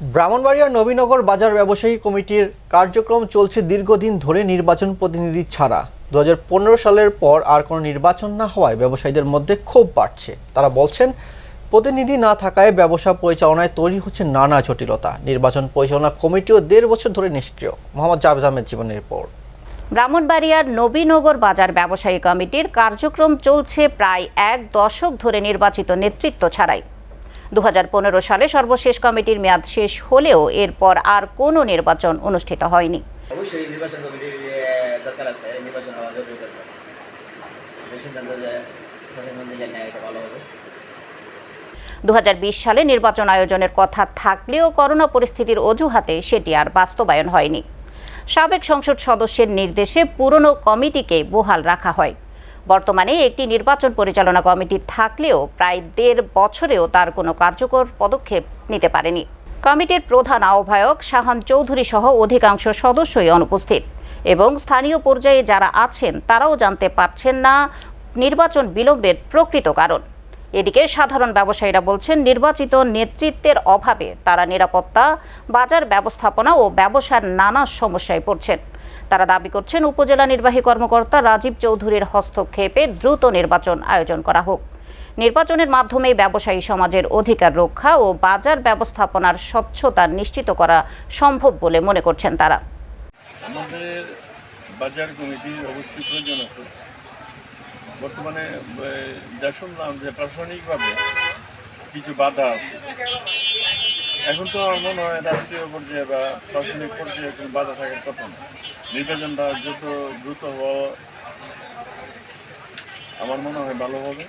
ব্রাহ্মণবাড়িয়ার নবীনগর বাজার ব্যবসায়ী কমিটির কার্যক্রম চলছে দীর্ঘদিন ধরে নির্বাচন প্রতিনিধি ছাড়া। দু হাজার পনেরো সালের পর আর কোনো নির্বাচন না হওয়ায় ব্যবসায়ীদের মধ্যে ক্ষোভ বাড়ছে। তারা বলছেন, প্রতিনিধি না থাকায় ব্যবসা পরিচালনায় তৈরি হচ্ছে নানা জটিলতা। নির্বাচন পরিচালনা কমিটিও দেড় বছর ধরে নিষ্ক্রিয়। মোহাম্মদ জাভেদ আহমেদ জীবনের রিপোর্ট। ব্রাহ্মণবাড়িয়ার নবীনগর বাজার ব্যবসায়ী কমিটির কার্যক্রম চলছে প্রায় এক দশক ধরে নির্বাচিত নেতৃত্ব ছাড়াই। দু হাজার পনেরো সালে সর্বশেষ কমিটির মেয়াদ শেষ হলেও এরপর আর কোনো নির্বাচন অনুষ্ঠিত হয়নি। অবশ্যই নির্বাচন কমিটির দরকার আছে। নির্বাচন হওয়া জরুরি দরকার। সিদ্ধান্ত যে দিলে নেয় এটা ভালো হবে। দু হাজার বিশ সালে নির্বাচন আয়োজনের কথা থাকলেও করোনা পরিস্থিতির অজুহাতে সেটি আর বাস্তবায়ন হয়নি। সাবেক সংসদ সদস্যের নির্দেশে পুরনো কমিটিকে বহাল রাখা হয়। বর্তমানে একটি নির্বাচন পরিচালনা কমিটি থাকলেও প্রায় দেড় বছরেও তার কোনো কার্যকর পদক্ষেপ নিতে পারেনি। কমিটির প্রধান আহ্বায়ক শাহান চৌধুরী সহ অধিকাংশ সদস্যই অনুপস্থিত এবং স্থানীয় পর্যায়ে যারা আছেন তারাও জানতে পারছেন না নির্বাচন বিলম্বের প্রকৃত কারণ। এদিকে সাধারণ ব্যবসায়ীরা বলছেন, নির্বাচিত নেতৃত্বের অভাবে তারা নিরাপত্তা, বাজার ব্যবস্থাপনা ও ব্যবসার নানা সমস্যায় পড়ছেন। তারা দাবি করছেন উপজেলা নির্বাহী কর্মকর্তা রাজীব চৌধুরীর হস্তক্ষেপে দ্রুত নির্বাচন আয়োজন করা হোক। নির্বাচনের মাধ্যমে ব্যবসায়ী সমাজের অধিকার রক্ষা ও বাজার ব্যবস্থাপনার স্বচ্ছতা নিশ্চিত করা সম্ভব বলে মনে করছেন তারা। আমাদের বাজার কমিটির অবশ্যই প্রয়োজন আছে। বর্তমানে যা শুনলাম যে প্রশাসনিকভাবে কিছু বাধা আছে এখন তো আমার মনে হয় রাষ্ট্রীয় পর্যায়ে বা প্রশাসনিক পর্যায়ে কোনো বাধা থাকার কথা না। নির্বাচনটা যত দ্রুত হওয়া আমার মনে হয় ভালো হবে।